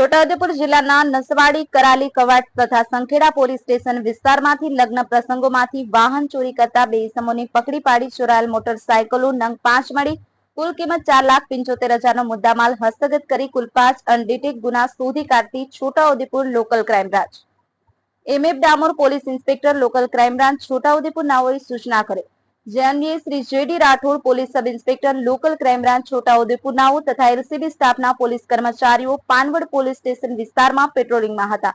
છોટાઉદેપુર જિલ્લાના નસવાડી, કરાલી, કવાટ તથા Sankheda police station વિસ્તારમાંથી લગ્ન પ્રસંગોમાંથી વાહન ચોરી કરતા બે ઇસમોની પકડી પાડી ચોરાયેલ મોટરસાયકલો નંગ પાંચ મળી, કુલ કિંમત ચાર લાખ પંચોતેર હજારનો મુદ્દામાલ હસ્તગત કરી કુલ પાંચ અનડિટેક ગુના શોધી કાઢતી Chhota Udepur local crime branch. MF Damor police inspector local crime branch Chhota Udepur નાઓએ સૂચના કરે જે Shri JD Rathod police sub inspector local crime branch Chhota Udepur નાઓ તથા એલસીબી સ્ટાફના પોલીસ કર્મચારીઓ પાનવડ પોલીસ સ્ટેશન વિસ્તારમાં પેટ્રોલિંગમાં હતા.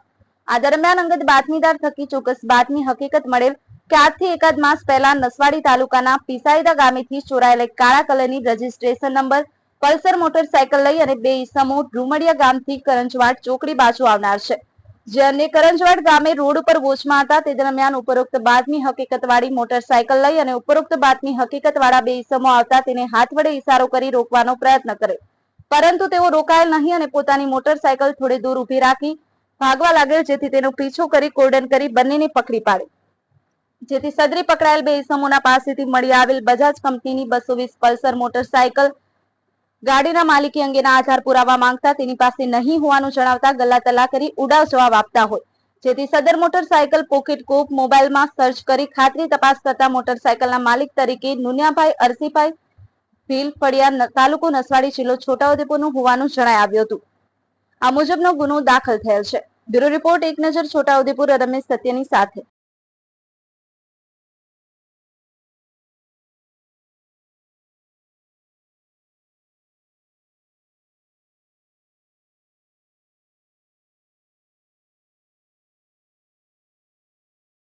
આ દરમિયાન અંગત બાતમીદાર થકી ચોક્કસ બાતમી હકીકત મળેલ કે આજથી એકાદ માસ પહેલા નસવાડી તાલુકાના પિસાઈદા ગામેથી ચોરાયેલ કાળા કલરની રજીસ્ટ્રેશન નંબર, પલ્સર મોટરસાયકલ લઈ અને બે ઈસમો ડુમડિયા ગામથી કરંજવાડ ચોકડી બાજુ આવનાર છે. જે કરંજવાડ ગામે રોડ ઉપર વોચમાં હતા. તે દરમિયાન ઉપરોક્ત બાતમી હકીકતવાળી મોટરસાયકલ લઈ અને ઉપરોક્ત બાતમી હકીકતવાળા બે ઇસમો આવતા તેને હાથ વડે ઇશારો કરી રોકવાનો પ્રયત્ન કરે પરંતુ તેઓ રોકાયેલ નહીં અને પોતાની મોટરસાયકલ થોડે દૂર ઊભી રાખી ભાગવા લાગેલ જેથી તેનો પીછો કરી કોર્ડન કરી બંનેને પકડી પાડી જેથી સદરી પકડાયેલ બે ઇસમોના પાસેથી મળી આવેલ બજાજ કંપનીની બસો પલ્સર મોટરસાયકલ ગાડીના માલિકી અંગેના આધાર પુરાવા માંગતા તેની પાસે નહીં હોવાનું જણાવતા ગલ્લા તલ્લા કરી ઉડાવ જવાબ આપતા હોય. જેથી સદર મોટરસાયકલ, પોકેટ કોપ, મોબાઈલમાં સર્ચ કરી ખાતરી તપાસ કરતા મોટરસાયકલના માલિક તરીકે નુનિયાભાઈ અરસીભાઈ ભીલ ફળિયા તાલુકો નસવાડી જિલ્લો છોટાઉદેપુરનું હોવાનું જણાઈ આવ્યું હતું. આ મુજબનો ગુનો દાખલ થયેલ છે. બ્યુરો રિપોર્ટ, એક નજર છોટાઉદેપુર, રમેશ સત્યની સાથે.